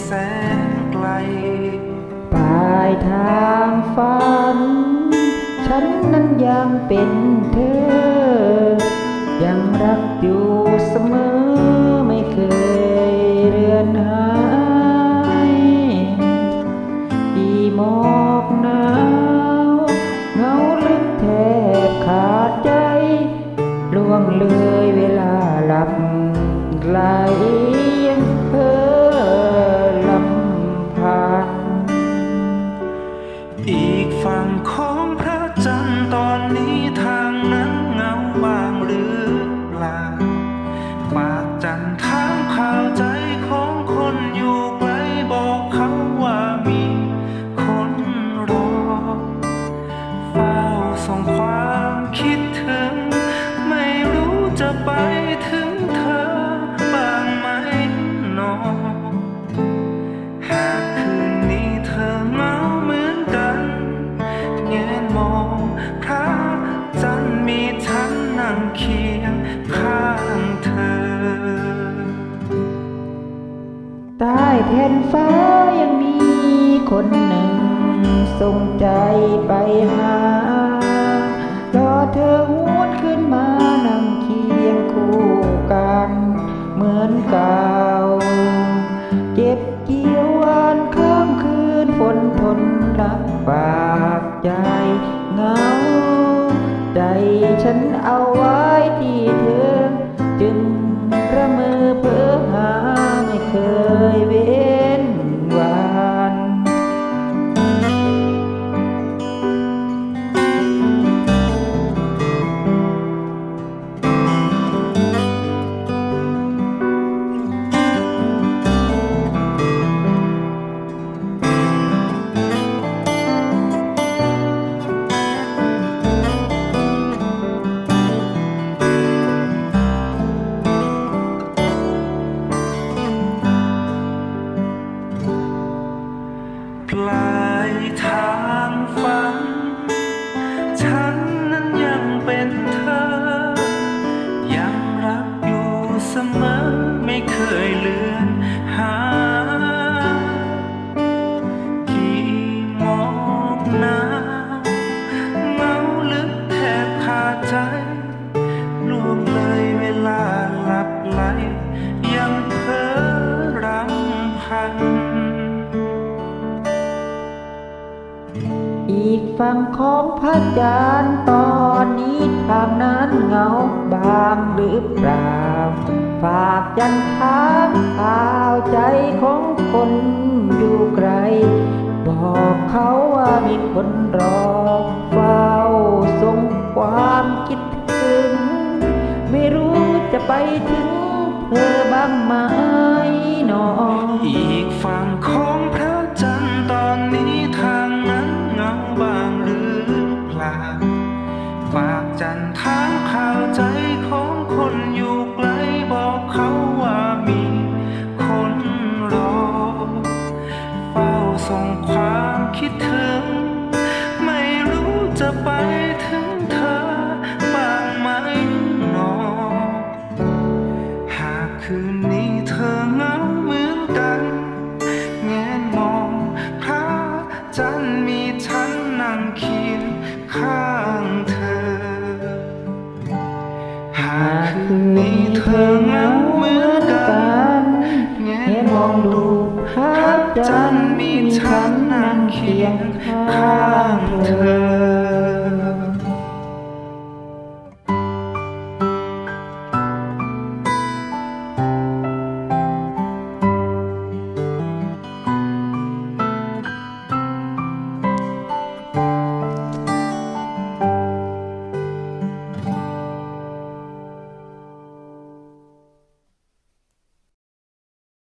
แสนไกล ปลายทางฝัน ฉันนั้นยังเป็นเธอ ยังรักอยู่เสมอไม่เคยเรือนหายดีหมอกหนาวเงาลึกแทบขาดใจล่วงเลย ข่าวใจของคนอยู่ ใต้แผ่นฟ้ายังมีคนหนึ่งส่งใจไปหารอเธอหวนขึ้นมานั่งเคียงคู่กัน เหมือนเก่า เก็บเกี่ยววันข้ามคืนฝนทนรักปากใจเหงา ใจฉันเอาไว้ ปลายทางฝัน ฉันนั้นยังเป็นเธอ ยังรักอยู่เสมอ อีกฝั่งของพระจันทร์ตอนนี้ทางนั้นเหงาบางหรือเปล่า ฝากยันทางข่าวใจของคนอยู่ไกล บอกเขาว่ามีคนรอเฝ้าส่งความคิดถึง ไม่รู้จะไปถึงเธอบ้างไหมหนอง อีกฝั่ง มีฉันนั่งเคียงข้างเธอ หากคืนนี้เธอเหงา